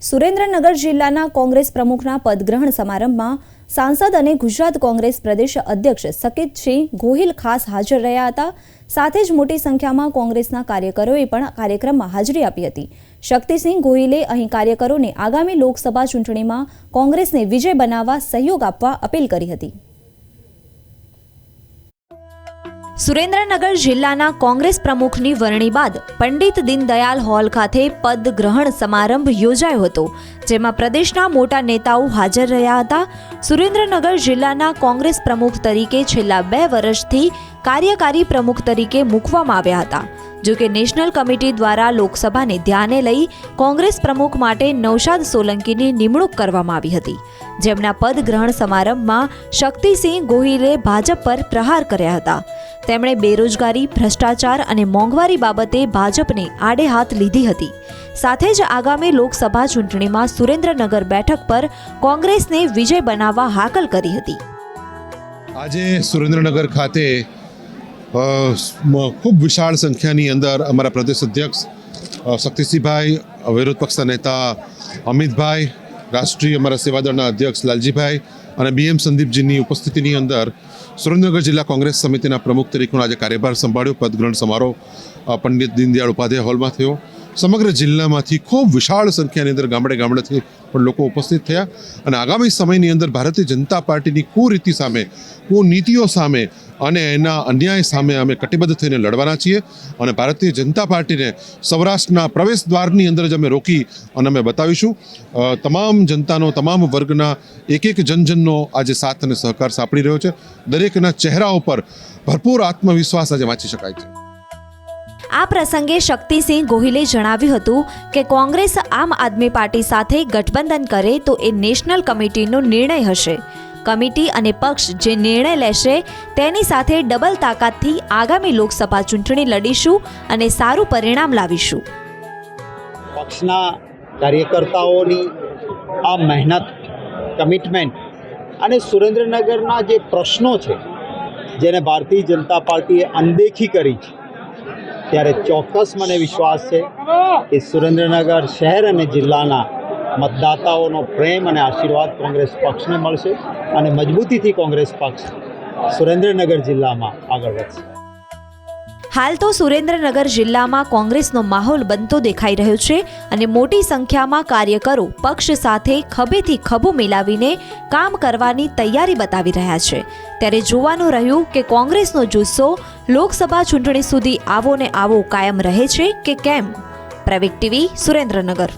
સુરેન્દ્રનગર જિલ્લાના કોંગ્રેસ પ્રમુખના પદગ્રહણ સમારંભમાં સાંસદ અને ગુજરાત કોંગ્રેસ પ્રદેશ અધ્યક્ષ સકિતસિંહ ગોહિલ ખાસ હાજર રહ્યા હતા. સાથે જ મોટી સંખ્યામાં કોંગ્રેસના કાર્યકરોએ પણ કાર્યક્રમમાં હાજરી આપી હતી. શક્તિસિંહ ગોહિલે અહીં કાર્યકરોને આગામી લોકસભા ચૂંટણીમાં કોંગ્રેસને વિજય બનાવવા સહયોગ આપવા અપીલ કરી હતી. સુરેન્દ્રનગર જિલ્લાના કોંગ્રેસ પ્રમુખની વરણી બાદ પંડિત દીનદયાલ હોલ ખાતે પદ ગ્રહણ સમારંભ યોજાયો હતો, જેમાં પ્રદેશના મોટા નેતાઓ હાજર રહ્યા હતા. સુરેન્દ્રનગર જિલ્લાના કોંગ્રેસ પ્રમુખ તરીકે છેલ્લા બે વર્ષથી કાર્યકારી પ્રમુખ તરીકે મૂકવામાં આવ્યા હતા. જો કે નેશનલ કમિટી દ્વારા લોકસભાને ધ્યાને લઈ કોંગ્રેસ પ્રમુખ માટે નૌશાદ સોલંકીની નિમણૂક કરવામાં આવી હતી. જેમના પદ ગ્રહણ સમારંભમાં શક્તિસિંહ ગોહિલે ભાજપ પર પ્રહાર કર્યા હતા. તેમણે બેરોજગારી, ભ્રષ્ટાચાર અને મોંઘવારી બાબતે ભાજપને આડે હાથ લીધી હતી. સાથે જ આગામી લોકસભા ચૂંટણીમાં સુરેન્દ્રનગર બેઠક પર કોંગ્રેસને વિજય બનાવવા હાકલ કરી હતી. આજે સુરેન્દ્રનગર ખાતે ખૂબ વિશાળ સંખ્યાની અંદર અમારા પ્રદેશ અધ્યક્ષ શક્તિસિંહભાઈ, વિરોધ પક્ષના નેતા અમિતભાઈ, રાષ્ટ્રીય અમારા સેવાદળના અધ્યક્ષ લાલજીભાઈ અને બીએમ સંદીપજીની ઉપસ્થિતિની અંદર સુરેન્દ્રનગર જિલ્લા કોંગ્રેસ સમિતિના પ્રમુખ તરીકેનો આજે કાર્યભાર સંભાળ્યો. પદગ્રહણ સમારોહ પંડિત દીનદયાળ ઉપાધ્યાય હોલમાં થયો. સમગ્ર જિલ્લામાંથી ખૂબ વિશાળ સંખ્યાની અંદર ગામડે ગામડેથી પણ લોકો ઉપસ્થિત થયા અને આગામી સમયની અંદર ભારતીય જનતા પાર્ટીની કુરીતિ સામે, કુનીતિઓ સામે અને એના અન્યાય સામે અમે કટિબદ્ધ થઈને લડવાના છીએ અને ભારતીય જનતા પાર્ટીને સૌરાષ્ટ્રના પ્રવેશ દ્વારની અંદર જ અમે રોકી અને અમે બતાવીશું. તમામ જનતાનો, તમામ વર્ગના એક એક જનજનનો આજે સાથ અને સહકાર સાંપડી રહ્યો છે. દરેકના ચહેરા ઉપર ભરપૂર આત્મવિશ્વાસ આજે વાંચી શકાય છે. આ પ્રસંગે શક્તિસિંહ ગોહિલે જણાવ્યું હતું કે કોંગ્રેસ આમ આદમી પાર્ટી સાથે ગઠબંધન કરે તો એ નેશનલ કમિટીનો નિર્ણય હશે. કમિટી અને પક્ષ જે નિર્ણય લેશે તેની સાથે ડબલ તાકાતથી આગામી લોકસભા ચૂંટણી લડીશું અને સારું પરિણામ લાવીશું. પક્ષના કાર્યકર્તાઓની આ મહેનત કમિટમેન્ટ અને સુરેન્દ્રનગરના જે પ્રશ્નો છે, જેને ભારતીય જનતા પાર્ટીએ અનદેખી કરી છે ત્યારે ચોક્કસ મને વિશ્વાસ છે કે સુરેન્દ્રનગર શહેર અને જિલ્લાના મતદાતાઓનો પ્રેમ અને આશીર્વાદ કોંગ્રેસ પક્ષને મળશે અને મજબૂતીથી કોંગ્રેસ પક્ષ સુરેન્દ્રનગર જિલ્લામાં આગળ વધશે. હાલ તો સુરેન્દ્રનગર જિલ્લામાં કોંગ્રેસનો માહોલ બનતો દેખાઈ રહ્યો છે અને મોટી સંખ્યામાં કાર્યકરો પક્ષ સાથે ખભેથી ખભો મિલાવીને કામ કરવાની તૈયારી બતાવી રહ્યા છે. ત્યારે જોવાનું રહ્યું કે કોંગ્રેસનો જુસ્સો લોકસભા ચૂંટણી સુધી આવો ને આવો કાયમ રહે છે કે કેમ? પ્રવેગ ટીવી, સુરેન્દ્રનગર.